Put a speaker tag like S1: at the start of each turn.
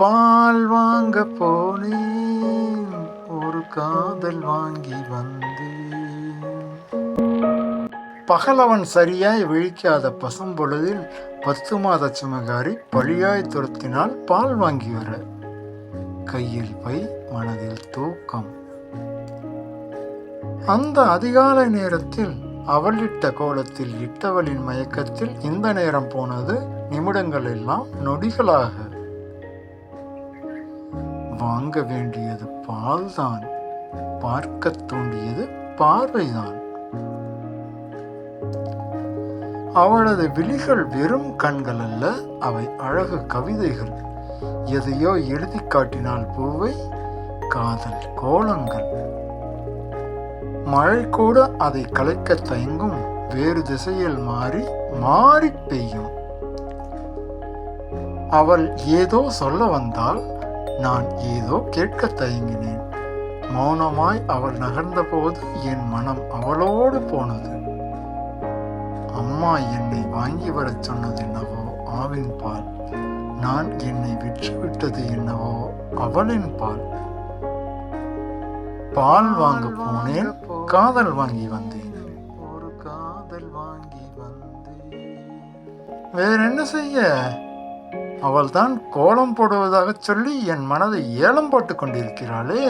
S1: பால் வாங்க போனேன் ஒரு காதல் வாங்கி வந்தேன். பகலவன் சரியாய் விழிக்காத பசம்பொழுதில் பத்து மாத சுமகாரி பழியாய் துரத்தினால் பால் வாங்கி வர. கையில் பை மனதில் தூக்கம். அந்த அதிகாலை நேரத்தில் அவளிட்ட கோலத்தில் இட்டவளின் மயக்கத்தில் இந்த நேரம் போனது நிமிடங்கள் எல்லாம் நொடிகளாக. வாங்க வேண்டியது பால்தான். பார்க்க தூண்டியது பார்வைதான். அவளது விழிகள் வெறும் கண்கள் அல்ல அவை அழகு கவிதைகள். எதையோ எழுதி காட்டினால் பூவை காதல் கோலங்கள். மழை கூட அதை கலைக்க தயங்கும் வேறு திசையில் மாறி மாறி பெய்யும். அவள் ஏதோ சொல்ல வந்தால் நான் ஏதோ கேட்க தயங்கினேன். மௌனமாய் அவள் நகர்ந்தபோது என் மனம் அவளோடு போனது. அம்மா என்னை வாங்கி வரச் சொன்னது என்னவோ ஆவின் பால். நான் என்னை விற்றுவிட்டது என்னவோ அவளின் பால். பால் வாங்க போனேன் காதல் வாங்கி வந்தேன். ஒரு காதல் வாங்கி வந்தேன். வேற என்ன செய்ய? அவள் தான் கோலம் போடுவதாக சொல்லி என் மனதை ஏலம் போட்டு கொண்டிருக்கிறாளே.